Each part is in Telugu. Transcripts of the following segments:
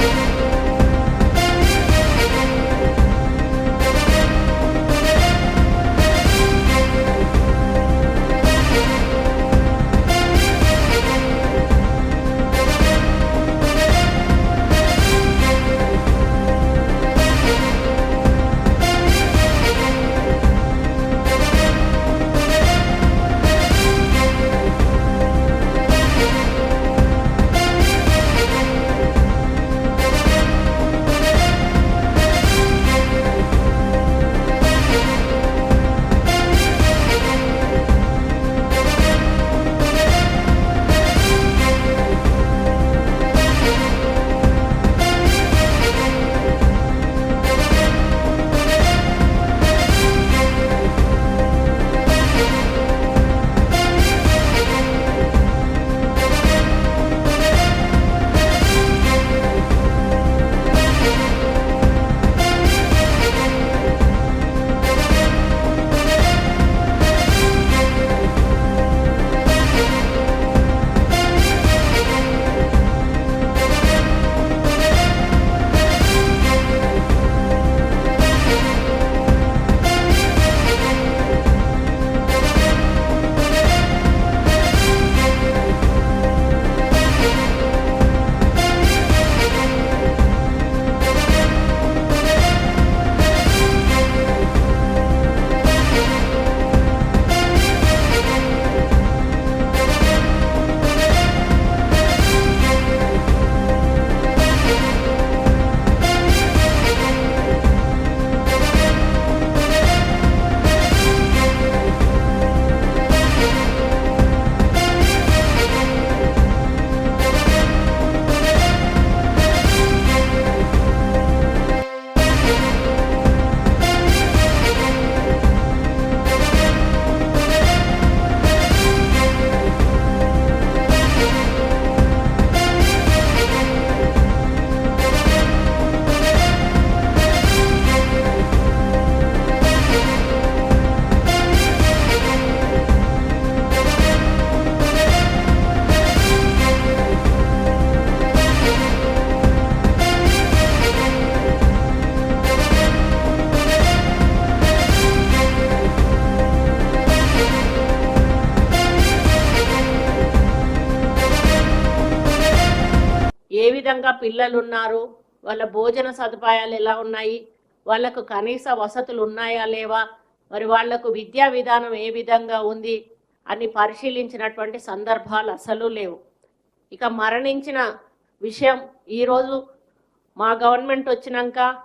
ఏ విధంగా పిల్లలు ఉన్నారు వాళ్ళ భోజన సదుపాయాలు ఎలా ఉన్నాయి? వాళ్ళకు కనీస వసతులు ఉన్నాయా లేవా? మరి వాళ్ళకు విద్యా విధానం ఏ విధంగా ఉంది? అని పరిశీలించినటువంటి సందర్భాలు అసలు లేవు. ఇక మరణించిన విషయం ఈరోజు మా గవర్నమెంట్ వచ్చినాక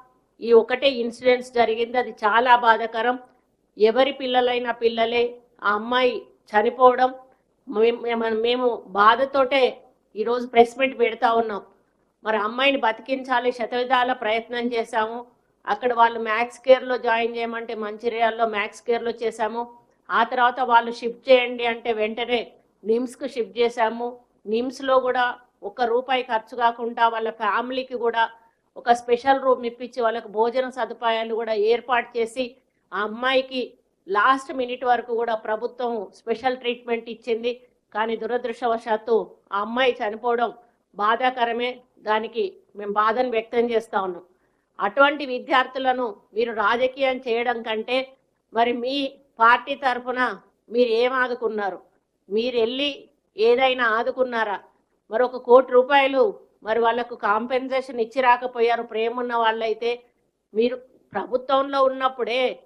ఈ ఒకటే ఇన్సిడెంట్స్ జరిగింది. అది చాలా బాధాకరం. ఎవరి పిల్లలైన పిల్లలే ఆ అమ్మాయి చనిపోవడం మేము- మేము- మేము బాధతోటే ఈరోజు ప్రెస్ మీట్ పెడతా ఉన్నాం. మరి అమ్మాయిని బతికించాలి శతవిధాల ప్రయత్నం చేశాము. అక్కడ వాళ్ళు మ్యాక్స్ కేర్లో జాయిన్ చేయమంటే మంచిర్యాల్లో మ్యాక్స్ కేర్లో చేశాము. ఆ తర్వాత వాళ్ళు షిఫ్ట్ చేయండి అంటే వెంటనే నిమ్స్కు షిఫ్ట్ చేశాము. నిమ్స్లో కూడా ఒక రూపాయి ఖర్చు కాకుండా వాళ్ళ ఫ్యామిలీకి కూడా ఒక స్పెషల్ రూమ్ ఇప్పించి వాళ్ళకి భోజన సదుపాయాలు కూడా ఏర్పాటు చేసి ఆ అమ్మాయికి లాస్ట్ మినిట్ వరకు కూడా ప్రభుత్వం స్పెషల్ ట్రీట్మెంట్ ఇచ్చింది. కానీ దురదృష్టవశాత్తు ఆ అమ్మాయి చనిపోవడం బాధాకరమే. దానికి మేము బాధను వ్యక్తం చేస్తా ఉన్నాం. అటువంటి విద్యార్థులను మీరు రాజకీయం చేయడం కంటే మరి మీ పార్టీ తరఫున మీరు ఏం ఆదుకున్నారు? మీరు వెళ్ళి ఏదైనా ఆదుకున్నారా? మరి ఒక కోటి రూపాయలు మరి వాళ్ళకు కాంపెన్సేషన్ ఇచ్చి రాకపోయారు ప్రేమ ఉన్న వాళ్ళైతే మీరు ప్రభుత్వంలో ఉన్నప్పుడే